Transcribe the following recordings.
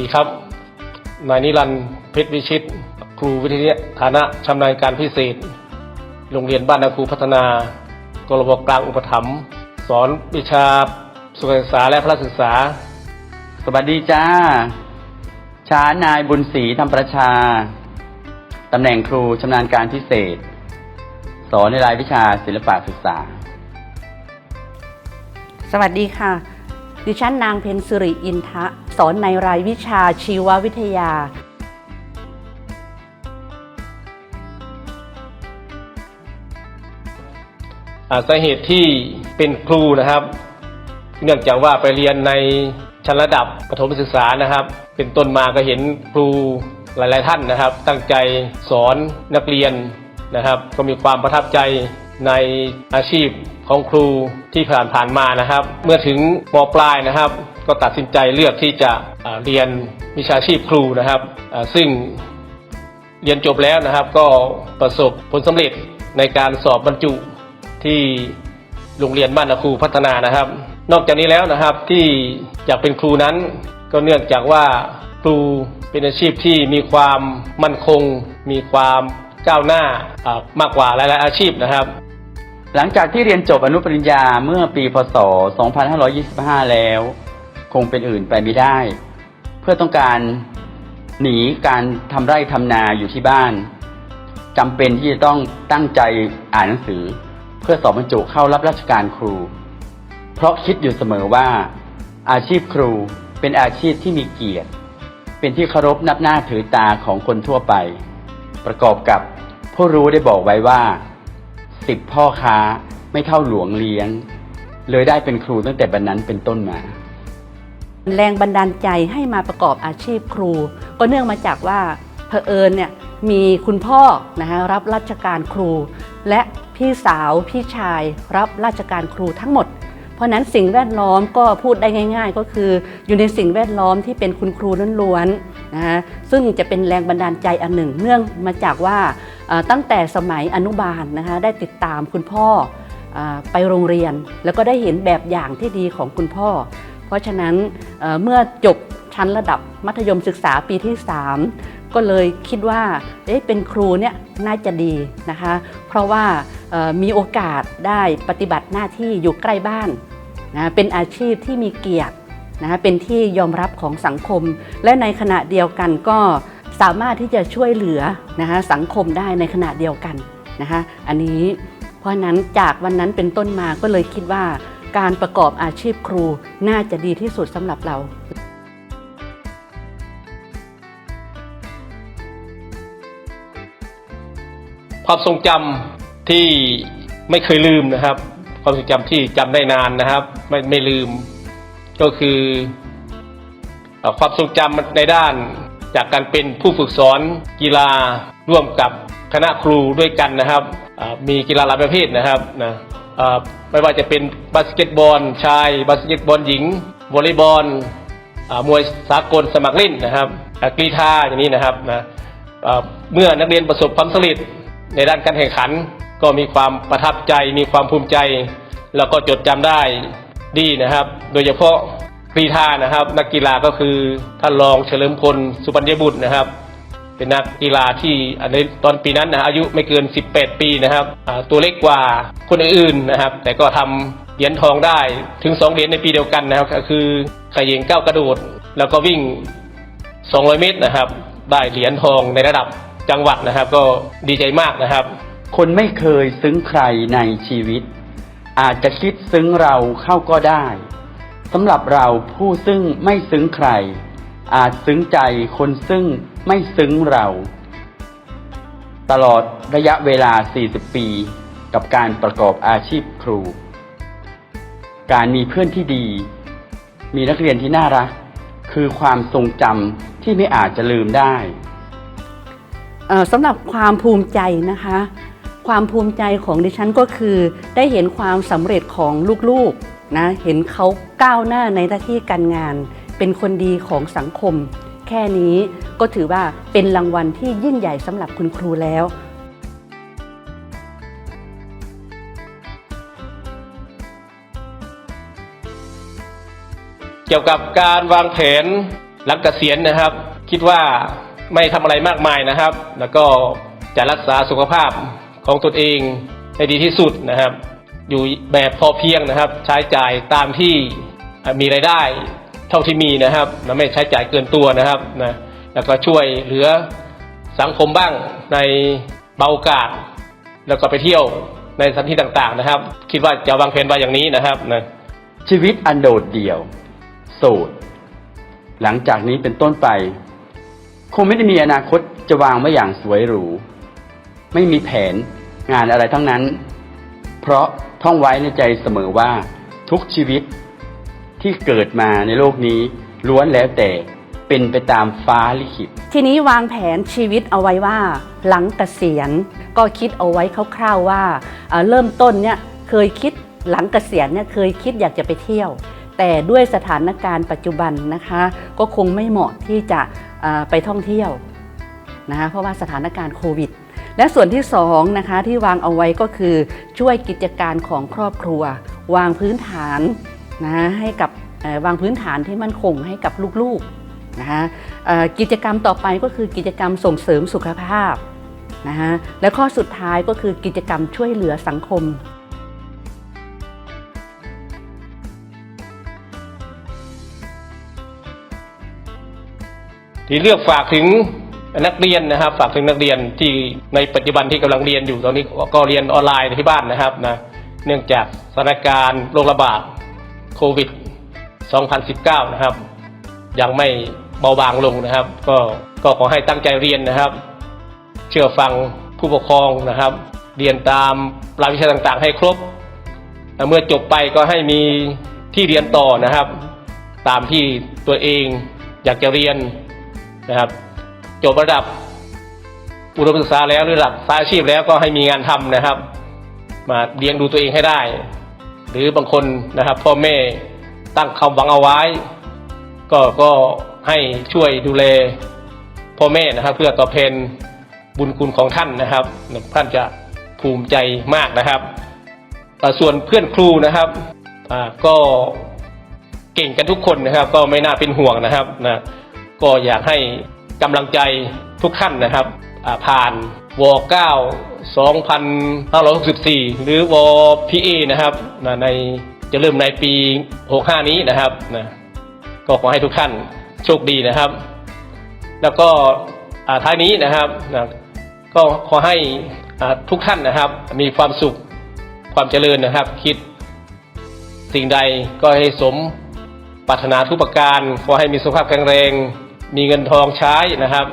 วัสดีครับ นายนิรันดร์เพชรวิชิต ครูวิทยาฐานะชำนาญการพิเศษ โรงเรียนบ้านนาครูพัฒนากรบกลางอุปถัมภ์สอนวิชาสุขศึกษาและพระศึกษา สวัสดีจ้า ช้านายบุญศรีธรรมประชา ตำแหน่งครูชำนาญการพิเศษ สอนในรายวิชาศิลปะศึกษา สวัสดีค่ะ ดิฉันนางเพนสิริอินทะ สอนในรายวิชาชีววิทยาอ่าสาเหตุที่เป็นครูนะครับ เนื่องจากว่าไปเรียนในชั้นระดับประถมศึกษานะครับ เป็นต้นมาก็เห็นครูหลาย ๆ ท่านนะครับ ตั้งใจสอนนักเรียนนะครับ ก็มีความประทับใจ ในอาชีพของครูที่ผ่านผ่านๆมานะครับ เมื่อถึงมปลายนะครับ ก็ตัดสินใจเลือกที่จะเรียนวิชาชีพครูนะครับซึ่งเรียนจบแล้วนะครับ ก็ประสบผลสำเร็จในการสอบบรรจุที่โรงเรียนบ้านนาครูพัฒนานะครับ นอกจากนี้แล้วนะครับที่อยากเป็นครูนั้น ก็เนื่องจากว่าครูเป็นอาชีพที่มีความมั่นคง มีความก้าวหน้ามากกว่าหลาย ๆ อาชีพนะครับ หลังจากที่เรียนจบอนุปริญญาเมื่อปีพศ 2525 แล้ว คงเป็นอื่นไปไม่ได้ เพื่อต้องการหนีการทำไร่ทำนาอยู่ที่บ้านจำเป็นที่จะต้องตั้งใจอ่านหนังสือ เพื่อสอบบรรจุเข้ารับราชการครู เพราะคิดอยู่เสมอว่า อาชีพครูเป็นอาชีพที่มีเกียรติ เป็นที่เคารพนับหน้าถือตาของคนทั่วไป ประกอบกับผู้รู้ได้บอกไว้ว่า สิบพ่อค้าไม่เท่าหลวงเลี้ยง เลยได้เป็นครูตั้งแต่บันนั้นเป็นต้นมา แรงบันดาลใจให้มาประกอบอาชีพครู ก็เนื่องมาจากว่าเผอิญเนี่ยมีคุณพ่อนะคะรับราชการครู และพี่สาวพี่ชายรับราชการครูทั้งหมด เพราะนั้นสิ่งแวดล้อมก็พูดได้ง่าย ๆ ก็คืออยู่ในสิ่งแวดล้อมที่เป็นคุณครูล้วนๆนะคะซึ่งจะเป็นแรงบันดาลใจอันหนึ่ง เนื่องมาจากว่า ตั้งแต่สมัยอนุบาลนะคะได้ติดตามคุณพ่ออไปโรงเรียน แล้วก็ได้เห็นแบบอย่างที่ดีของคุณพ่อ เพราะฉะนั้นเเมื่อจบชั้นระดับมัธยมศึกษาปีที่ 3 ก็เลยคิดว่าเอ๊ะเป็นครูเนี่ยน่าจะดีนะคะ เพราะว่ามีโอกาสได้ปฏิบัติหน้าที่อยู่ใกล้บ้านนะเป็นอาชีพที่มีเกียรตินะเป็นที่ยอมรับของสังคม และในขณะเดียวกันก็ สามารถที่จะช่วยเหลือนะคะสังคมได้ในขณะเดียวกันนะคะอันนี้เพราะนั้นจากวันนั้นเป็นต้นมาก็เลยคิดว่าการประกอบอาชีพครูน่าจะดีที่สุดสำหรับเราความทรงจำที่ไม่เคยลืมนะครับ ความทรงจำที่จำได้นานนะครับ ไม่ไม่ลืม ก็คือเอ่อความทรงจำในด้าน จากการเป็นผู้ฝึกสอนกีฬาร่วมกับคณะครูด้วยกันนะครับ มีกีฬาหลายประเภทนะครับนะไม่ว่าจะเป็นบาสเกตบอลชาย บาสเกตบอลหญิงวอลเลย์บอลมวยสากลสมัครเล่นนะครับกรีฑาอย่างนี้นะครับนะเอ่อเมื่อนักเรียนประสบความสำเร็จในด้านการแข่งขัน ก็มีความประทับใจ มีความภูมิใจ แล้วก็จดจำได้ดีนะครับ โดยเฉพาะ กรีฑานะครับ นักกีฬาก็คือท่านรองเฉลิมพลสุปัญญบุตรนะครับ เป็นนักกีฬาที่อันในตอนปีนั้นนะอายุไม่เกิน 18 ปีนะครับตัวเล็กกว่าคนอื่นๆนะครับ แต่ก็ทำเหรียญทองได้ถึง 2 เหรียญในปีเดียวกันนะครับ ก็คือขยิงก้าวกระโดด แล้วก็วิ่ง 200 เมตรนะครับ ได้เหรียญทองในระดับจังหวัดนะครับ ก็ดีใจมากนะครับ คนไม่เคยซึ้งใครในชีวิต อาจจะคิดซึ้งเราเข้าก็ได้ สำหรับเราผู้ซึ่งไม่ซึ้งใคร อาจซึ้งใจคนซึ่งไม่ซึ้งเรา ตลอดระยะเวลา 40 ปี กับการประกอบอาชีพครู การมีเพื่อนที่ดี มีนักเรียนที่น่ารัก คือความทรงจำที่ไม่อาจจะลืมได้สำหรับความภูมิใจนะคะ ความภูมิใจของดิฉันก็คือได้เห็นความสำเร็จของลูกๆ นะเห็นเขาก้าวหน้าในหน้าที่การงาน เป็นคนดีของสังคม แค่นี้ก็ถือว่าเป็นรางวัลที่ยิ่งใหญ่สำหรับคุณครูแล้วเกี่ยวกับการวางแผนหลังเกษียณนะครับ คิดว่าไม่ทำอะไรมากมายนะครับ แล้วก็จะรักษาสุขภาพของตนเองให้ดีที่สุดนะครับ อยู่แบบพอเพียงนะครับ ใช้จ่ายตามที่มีรายได้เท่าที่มีนะครับและไม่ใช้จ่ายเกินตัวนะครับนะแล้วก็ช่วยเหลือสังคมบ้างในเบาโอกาสแล้วก็ไปเที่ยวในสถานที่ต่างๆนะครับ คิดว่าจะวางแผนไว้อย่างนี้นะครับนะชีวิตอันโดดเดี่ยว โสดหลังจากนี้เป็นต้นไป คงไม่ได้มีอนาคตจะวางไว้อย่างสวยหรู ไม่มีแผนงานอะไรทั้งนั้น เพราะท่องไว้ในใจเสมอว่าทุกชีวิตที่เกิดมาในโลกนี้ล้วนแล้วแต่เป็นไปตามฟ้าลิขิต ทีนี้วางแผนชีวิตเอาไว้ว่า หลังเกษียณก็คิดเอาไว้คร่าวๆว่าเอ่อเริ่มต้นเนี่ยเคยคิดหลังเกษียณเนี่ยเคยคิดอยากจะไปเที่ยว แต่ด้วยสถานการณ์ปัจจุบันนะคะ ก็คงไม่เหมาะที่จะไปท่องเที่ยวนะคะเพราะว่าสถานการณ์โควิด และส่วนที่สองนะคะที่วางเอาไว้ก็คือช่วยกิจการของครอบครัว วางพื้นฐานนะให้กับวางพื้นฐานที่มั่นคงให้กับลูกๆนะคะกิจกรรมต่อไปก็คือกิจกรรมส่งเสริมสุขภาพนะคะและข้อสุดท้ายก็คือกิจกรรมช่วยเหลือสังคมที่เลือกฝากถึง นักเรียนนะครับ ฝากถึงนักเรียนที่ในปัจจุบันที่กำลังเรียนอยู่ตอนนี้ก็เรียนออนไลน์ที่บ้านนะครับนะเนื่องจากสถานการณ์โรคระบาดโควิด 2019 นะครับ ยังไม่เบาบางลงนะครับ ก็ก็ขอให้ตั้งใจเรียนนะครับ เชื่อฟังผู้ปกครองนะครับ เรียนตามรายวิชาต่างๆ ให้ครบและเมื่อจบไปก็ให้มีที่เรียนต่อนะครับ ตามที่ตัวเองอยากจะเรียนนะครับ จบระดับอุดมศึกษาแล้วหรือระดับสายอาชีพแล้วก็ให้มีงานทำนะครับ มาเลี้ยงดูตัวเองให้ได้ หรือบางคนนะครับพ่อแม่ตั้งความหวังเอาไว้ ก็ก็ให้ช่วยดูแลพ่อแม่นะครับ เพื่อตอบแทนบุญคุณของท่านนะครับท่านจะภูมิใจมากนะครับส่วนเพื่อนครูนะครับก็เก่งกันทุกคนนะครับ ก็ไม่น่าเป็นห่วงนะครับนะก็อยากให้ กำลังใจทุกท่านนะครับอ่าผ่านว9 2564 หรือว PA นะครับในจะเริ่มในปี 65 นี้นะครับนะก็ขอให้ทุกท่านโชคดีนะครับ แล้วก็ท้ายนี้นะครับนะก็ขอให้ทุกท่านนะครับ มีความสุขความเจริญนะครับ คิดสิ่งใดก็ให้สมปรารถนาทุกประการ ขอให้มีสุขภาพแข็งแรง มีเงินทองใช้นะครับ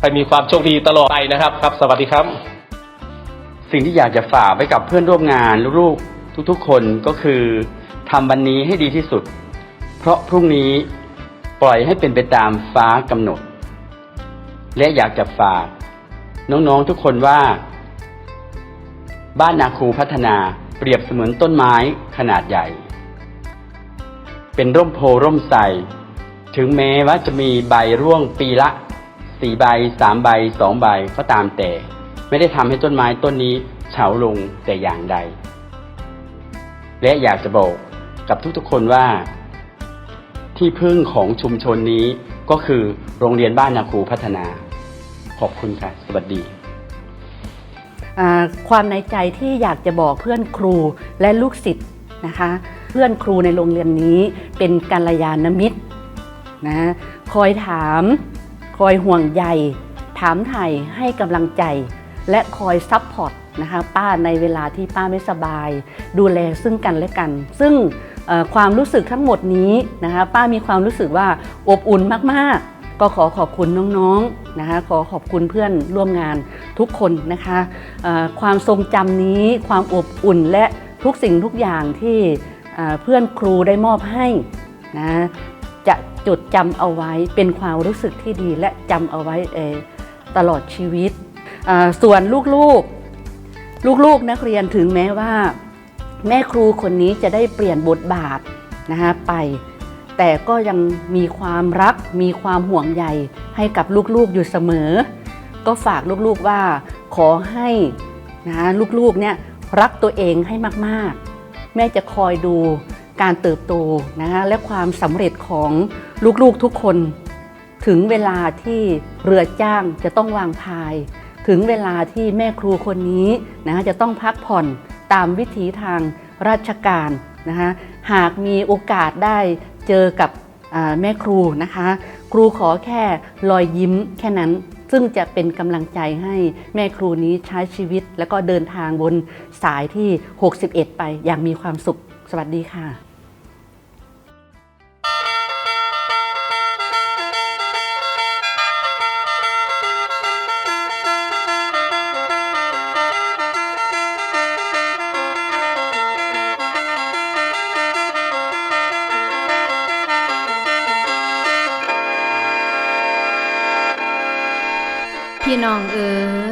ให้มีความโชคดีตลอดไปนะครับครับ สวัสดีครับ สิ่งที่อยากจะฝากไปกับเพื่อนร่วมงานลูกๆทุกๆ คนก็คือทำวันนี้ให้ดีที่สุด เพราะพรุ่งนี้ปล่อยให้เป็นไปตามฟ้ากำหนด และอยากจะฝาก น้องๆทุกคนว่า บ้านนาคูพัฒนาเปรียบเสมือนต้นไม้ขนาดใหญ่ เป็นร่มโพร่มใส ถึงแม้ว่าจะมีใบร่วงปีละสี่ใบสามใบสองใบก็ตามแต่ ไม่ได้ทำให้ต้นไม้ต้นนี้เฉาลงแต่อย่างใด และอยากจะบอกกับทุกๆคนว่า ที่พึ่งของชุมชนนี้ก็คือโรงเรียนบ้านนาคูพัฒนา ขอบคุณค่ะ สวัสดี ความในใจที่อยากจะบอกเพื่อนครูและลูกศิษย์นะคะ เพื่อนครูในโรงเรียนนี้เป็นกัลยาณมิตร นะคอยถาม คอยห่วงใย ถามไถ่ให้กำลังใจ และคอยซัพพอร์ตนะคะป้าในเวลาที่ป้าไม่สบาย ดูแลซึ่งกันและกัน ซึ่งความรู้สึกทั้งหมดนี้นะคะป้ามีความรู้สึกว่าอบอุ่นมากๆ ก็ขอขอบคุณน้องๆนะคะขอขอบคุณเพื่อนร่วมงานทุกคนนะคะความทรงจำนี้ความอบอุ่นและทุกสิ่งทุกอย่างที่เพื่อนครูได้มอบให้นะ จะจดจำเอาไว้เป็นความรู้สึกที่ดีและจำเอาไว้เอตลอดชีวิต ส่วนลูกๆ ลูกๆนักเรียนถึงแม้ว่า แม่ครูคนนี้จะได้เปลี่ยนบทบาทนะคะไป แต่ก็ยังมีความรักมีความห่วงใยให้กับลูกๆอยู่เสมอ ก็ฝากลูกๆว่าขอให้นะลูกๆเนี่ยรักตัวเองให้มากๆ แม่จะคอยดู การเติบโตนะคะและความสำเร็จของลูกๆทุกคน ถึงเวลาที่เรือจ้างจะต้องวางพาย ถึงเวลาที่แม่ครูคนนี้นะะจะต้องพักผ่อนตามวิถีทางราชการนะคะหากมีโอกาสได้เจอกับแม่ครูนะคะ ครูขอแค่รอยยิ้มแค่นั้นซึ่งจะเป็นกำลังใจให้แม่ครูนี้ใช้ชีวิต แล้วก็เดินทางบนสายที่ 61 ไปอย่างมีความสุข สวัสดีค่ะ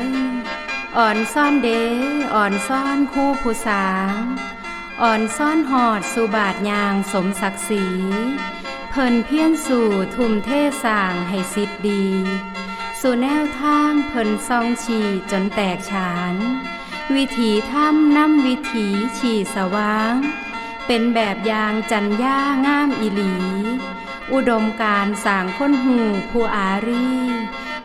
ยอ่อนซ่อนเดอ่อนซ่อนคู่ผู้สาอ่อนซ่อนหอดสู่บาทยางสมศักดิ์ศรีเพิ่นเพี้ยนสู่ทุ่มเทสร้างให้สิทธิ์ดี สู่แนวทางเพิ่นซองฉีจนแตกฉาน วิถีทำน้ำวิถีฉีสว่าง เป็นแบบอย่างจัญญางามอีหลี อุดมการสร้างคนหูผู้อารี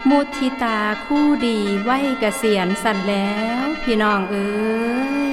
มุทิตาคู่ดีไหวเกษียณสั่นแล้ว พี่น้องเอ้ย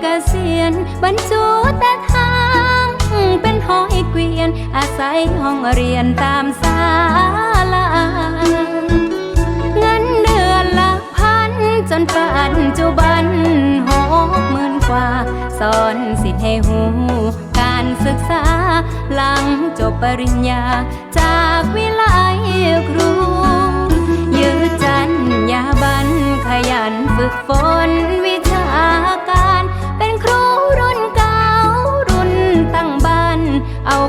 ว้เกษียณบรรจุแต่ทาง เป็นหอยเกวียน อาศัยห้องเรียนตามศาลาเงินเดือนลักพัน จนปัจจุบันหกหมื่นกว่า สอนสิทธิ์ให้หูการศึกษา หลังจบปริญญา จากวิไลครูยืดจันยาบันขยันฝึกฝนวิ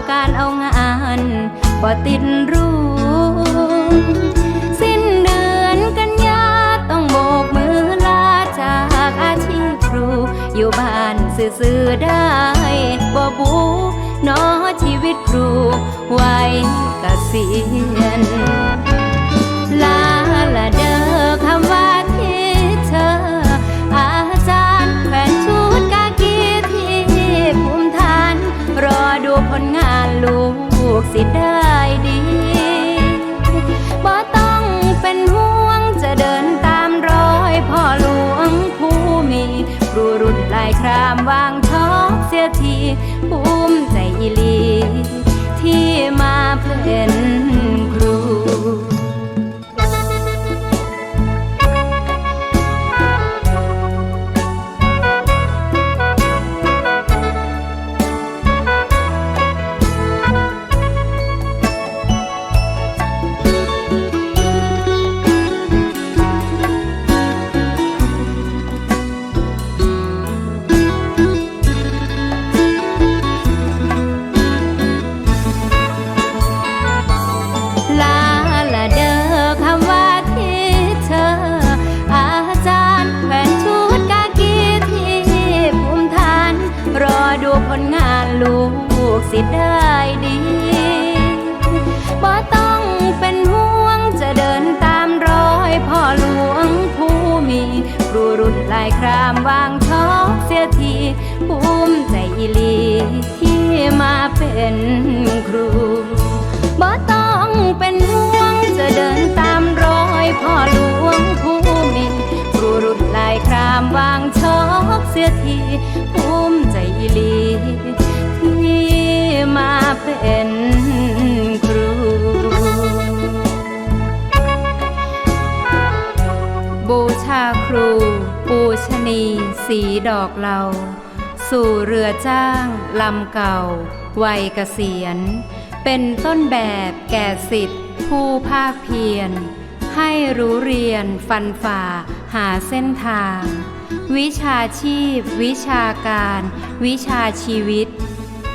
การเอางานบ่ติดรูสิ้นเดือนกันยาต้องโบกมือลาจากอาชีพครู อยู่บ้านซื่อๆได้บ่บูเนอชีวิตครูไว้กเกษียณ ลูกสิได้ดี เป็นครูบ่ต้องเป็นห่วงจะเดินตามรอยพ่อหลวงผู้มีครูรุ่นลายครามวางชอกเสียทีภูมิใจอีลีที่มาเป็นครู บูชาครู ปูชนี สีดอกเหลาสู่เรือจ้างลำเก่า วัยเกษียณ เป็นต้นแบบแก่สิทธิผู้ภาคเพียร ให้รู้เรียนฟันฝ่าหาเส้นทาง วิชาชีพ วิชาการ วิชาชีวิต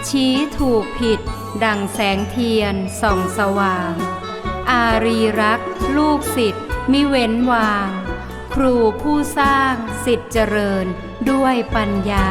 ชี้ถูกผิด ดังแสงเทียนส่องสว่าง อารีรักลูกศิษย์มิเว้นวาง ครูผู้สร้างสิทธิเจริญด้วยปัญญา